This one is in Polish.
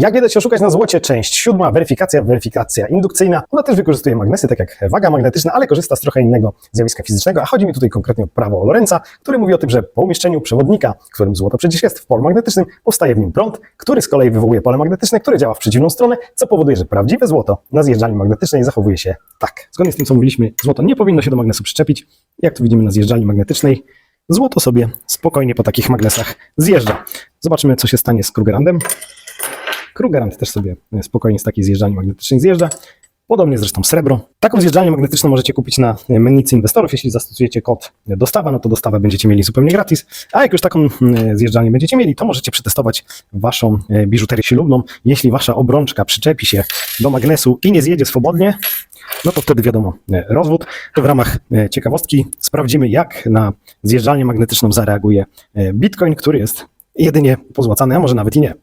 Jak nie się oszukać na złocie? Część siódma, weryfikacja, weryfikacja indukcyjna. Ona też wykorzystuje magnesy, tak jak waga magnetyczna, ale korzysta z trochę innego zjawiska fizycznego, a chodzi mi tutaj konkretnie o prawo Lorenza, który mówi o tym, że po umieszczeniu przewodnika, którym złoto przecież jest w polu magnetycznym, powstaje w nim prąd, który z kolei wywołuje pole magnetyczne, które działa w przeciwną stronę, co powoduje, że prawdziwe złoto na zjeżdżalni magnetycznej zachowuje się tak. Zgodnie z tym, co mówiliśmy, złoto nie powinno się do magnesu przyczepić. Jak tu widzimy na zjeżdżalni magnetycznej, złoto sobie spokojnie po takich magnesach zjeżdża. Zobaczymy, co się stanie z Krugerrandem. Krugerrand też sobie spokojnie z takiej zjeżdżalni magnetycznej zjeżdża. Podobnie zresztą srebro. Taką zjeżdżalnię magnetyczną możecie kupić na mennicy inwestorów. Jeśli zastosujecie kod dostawa, no to dostawę będziecie mieli zupełnie gratis. A jak już taką zjeżdżalnię będziecie mieli, to możecie przetestować waszą e, biżuterię ślubną. Jeśli wasza obrączka przyczepi się do magnesu i nie zjedzie swobodnie, no to wtedy wiadomo, e, rozwód. To w ramach e, ciekawostki sprawdzimy, jak na zjeżdżalnię magnetyczną zareaguje e, Bitcoin, który jest jedynie pozłacany, a może nawet i nie.